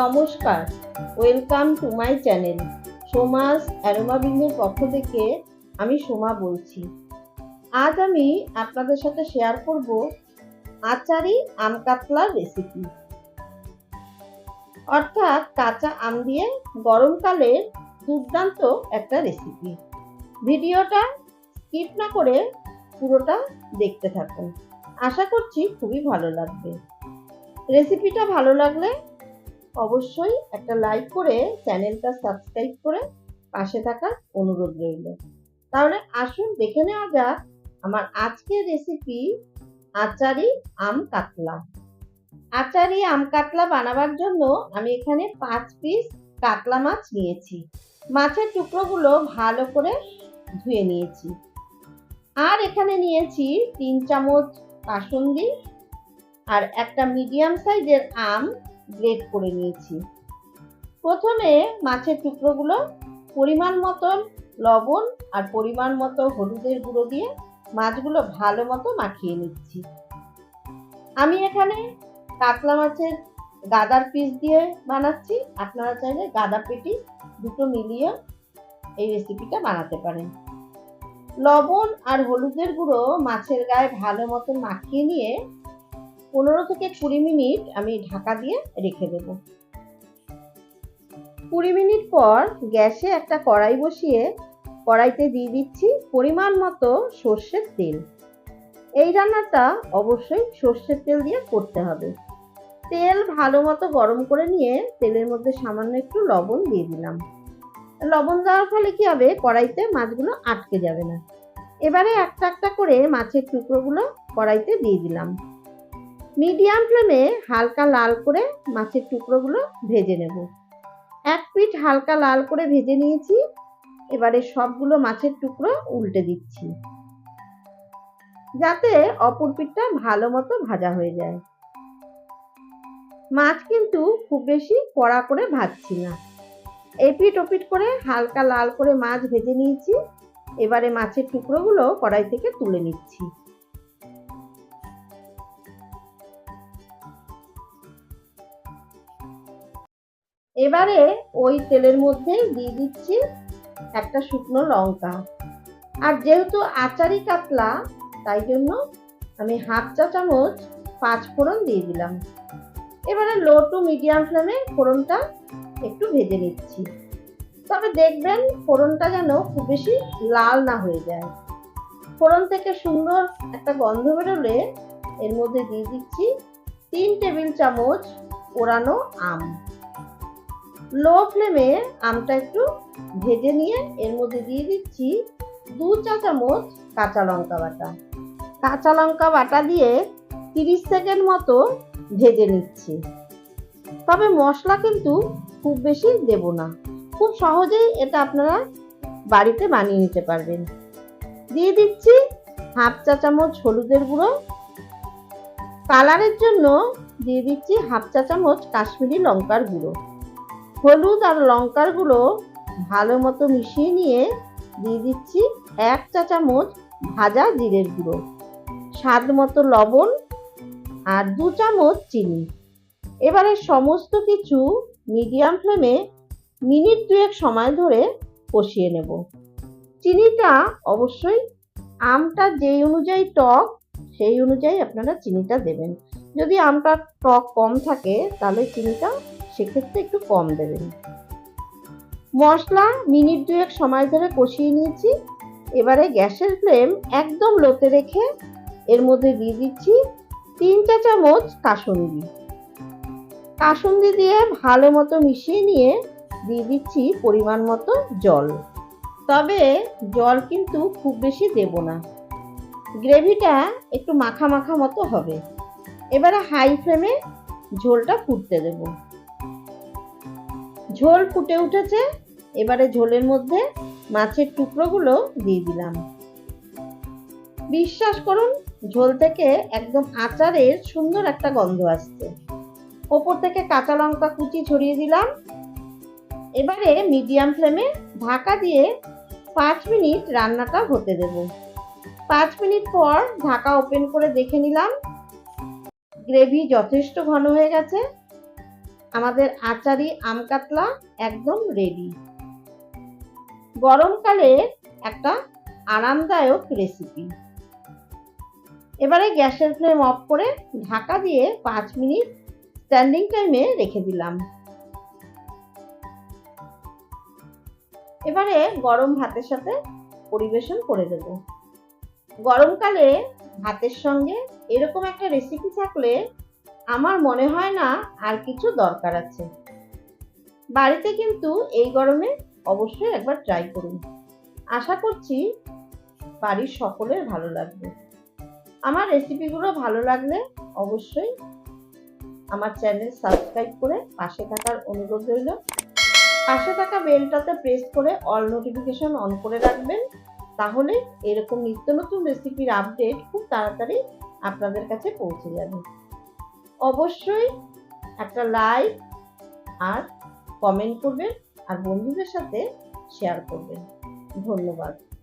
নমস্কার। Welcome to my channel Soma's aroma বিন্দের পক্ষ থেকে আমি সোমা বলছি। আজ আমি আপনাদের সাথে শেয়ার করব আচারি আম কাতলার রেসিপি অর্থাৎ কাঁচা আম দিয়ে গরমকালের দুর্দান্ত একটা রেসিপি ভিডিওটা স্কিপ না করে পুরোটা দেখতে থাকুন। আশা করছি খুবই ভালো লাগবে। রেসিপিটা ভালো লাগলে অবশ্যই একটা লাইক করে চ্যানেলটা সাবস্ক্রাইব করে পাশে থাকার অনুরোধ রইল। তাহলে আসুন দেখে নেওয়া যাক আমার আজকের রেসিপি আচারি আম কাতলা। আচারি আম কাতলা বানাবার জন্য আমি এখানে পাঁচ পিস কাতলা মাছ নিয়েছি। মাছের টুকরোগুলো ভালো করে ধুয়ে নিয়েছি। আর এখানে নিয়েছি তিন চামচ কাসুন্দি আর একটা মিডিয়াম সাইজের আম গ্রেট করে নিয়েছি। প্রথমে মাছের টুকরোগুলো পরিমাণ মতন লবণ আর পরিমাণ মতো হলুদের গুঁড়ো দিয়ে মাছগুলো ভালো মতো মাখিয়ে নিচ্ছি। আমি এখানে কাতলা মাছের গাদার পিস দিয়ে বানাচ্ছি। আপনারা চাইলে গাদা পেটি দুটো মিলিয়ে এই রেসিপিটা বানাতে পারেন। লবণ আর হলুদের গুঁড়ো মাছের গায়ে ভালো মতো মাখিয়ে নিয়ে পনেরো থেকে কুড়ি মিনিট আমি ঢাকা দিয়ে রেখে দেব। কুড়ি মিনিট পর গ্যাসে একটা কড়াই বসিয়ে কড়াইতে দিয়ে দিচ্ছি পরিমাণ মতো সর্ষের তেল। এই রান্নাটা অবশ্যই সর্ষের তেল দিয়ে করতে হবে। তেল ভালো মতো গরম করে নিয়ে তেলের মধ্যে সামান্য একটু লবণ দিয়ে দিলাম। লবণ দেওয়ার ফলে কি হবে? কড়াইতে মাছগুলো আটকে যাবে না। এবারে একটা একটা করে মাছের টুকরোগুলো কড়াইতে দিয়ে দিলাম। মিডিয়াম ফ্লেমে হালকা লাল করে মাছের টুকরোগুলো ভেজে নেব। এক পিঠ হালকা লাল করে ভেজে নিয়েছি, এবারে সবগুলো মাছের টুকরো উল্টে দিচ্ছি। যাতে অপর পিঠটা ভালো মতো ভাজা হয়ে যায়। মাছ কিন্তু খুব বেশি কড়া করে ভাজছি না। এপিট ওপিট করে হালকা লাল করে মাছ ভেজে নিয়েছি, এবারে মাছের টুকরোগুলো কড়াই থেকে তুলে নিচ্ছি। এবারে ওই তেলের মধ্যে দিয়ে দিচ্ছি একটা শুকনো লঙ্কা। আর যেহেতু আচারি কাতলা, তাই জন্য আমি হাফ চা চামচ পাঁচ ফোড়ন দিয়ে দিলাম। এবারে লো টু মিডিয়াম ফ্লেমে ফোড়নটা একটু ভেজে নিচ্ছি। তবে দেখবেন ফোড়নটা যেন খুব বেশি লাল না হয়ে যায়। ফোড়ন থেকে সুন্দর একটা গন্ধ বেরোলে এর মধ্যে দিয়ে দিচ্ছি তিন টেবিল চামচ পোড়ানো আম। লো ফ্লেমে আমটা একটু ভেজে নিয়ে এর মধ্যে দিয়ে দিচ্ছি দু চা চামচ কাঁচা লঙ্কা বাটা। কাঁচা লঙ্কা বাটা দিয়ে তিরিশ সেকেন্ড মতো ভেজে নিচ্ছি। তবে মশলা কিন্তু খুব বেশি দেব না। খুব সহজেই এটা আপনারা বাড়িতে বানিয়ে নিতে পারবেন। দিয়ে দিচ্ছি হাফ চা চামচ হলুদের গুঁড়ো। কালারের জন্য দিয়ে দিচ্ছি হাফ চা চামচ কাশ্মীরি লঙ্কার গুঁড়ো। হলুদ আর লঙ্কার গুঁড়ো ভালো মতো মিশিয়ে নিয়ে দিয়ে দিচ্ছি এক চা চামচ ভাজা জিরের গুঁড়ো, স্বাদ মতো লবণ আর দু চামচ চিনি। এবারে সমস্ত কিছু মিডিয়াম ফ্লেমে মিনিট দুয়েক সময় ধরে কষিয়ে নেব। চিনিটা অবশ্যই আমটা যেই অনুযায়ী টক, সেই অনুযায়ী আপনারা চিনিটা দেবেন। যদি আমটা টক কম থাকে, তাহলে চিনিটা সেক্ষেত্রে একটু কম দেবেন। মশলা মিনিট দুয়েক সময় ধরে কষিয়ে নিয়েছি। এবারে গ্যাসের ফ্লেম একদম লোতে রেখে এর মধ্যে দিয়ে দিচ্ছি তিন চা চামচ কাসুন্দি। কাসুন্দি দিয়ে ভালো মতো মিশিয়ে নিয়ে দিয়ে দিচ্ছি পরিমাণ মতো জল। তবে জল কিন্তু খুব বেশি দেব না। গ্রেভিটা একটু মাখা মাখা মতো হবে। এবারে হাই ফ্লেমে ঝোলটা ফুটতে দেব। ঝোল ফুটে উঠেছে। এবারে ঝোলের মধ্যে মাছের টুকরোগুলো দিয়ে দিলাম। বিশ্বাস করুন, ঝোল থেকে একদম আচারের সুন্দর একটা গন্ধ আসছে। ওপর থেকে কাঁচা লঙ্কা কুচি ছড়িয়ে দিলাম। এবারে মিডিয়াম ফ্লেমে ঢাকা দিয়ে পাঁচ মিনিট রান্নাটা হতে দেব। পাঁচ মিনিট পর ঢাকা ওপেন করে দেখে নিলাম। গ্রেভি যথেষ্ট ঘন হয়ে গেছে। আমাদের আচারি আম কাতলা একদম রেডি গরমকালে একটা আরামদায়ক রেসিপি এবারে গ্যাসের ফ্লেম অফ করে ঢাকা দিয়ে পাঁচ মিনিট স্ট্যান্ডিং টাইমে রেখে দিলাম। এবারে গরম ভাতের সাথে পরিবেশন করে দেব। গরমকালে ভাতের সঙ্গে এরকম একটা রেসিপি থাকলে আমার মনে হয় না আর কিছু দরকার আছে। বাড়িতে কিন্তু এই গরমে অবশ্যই একবার ট্রাই করুন। আশা করছি বাড়ির সকলের ভালো লাগবে। আমার রেসিপিগুলো ভালো লাগলে অবশ্যই আমার চ্যানেল সাবস্ক্রাইব করে পাশে থাকার অনুরোধ রইল। পাশে থাকা বেলটাতে প্রেস করে অল নোটিফিকেশন অন করে রাখবেন। তাহলে এরকম নিত্য নতুন রেসিপির আপডেট খুব তাড়াতাড়ি আপনাদের কাছে পৌঁছে যাবে। অবশ্যই একটা লাইক আর কমেন্ট করবেন আর বন্ধুদের সাথে শেয়ার করবেন। ধন্যবাদ।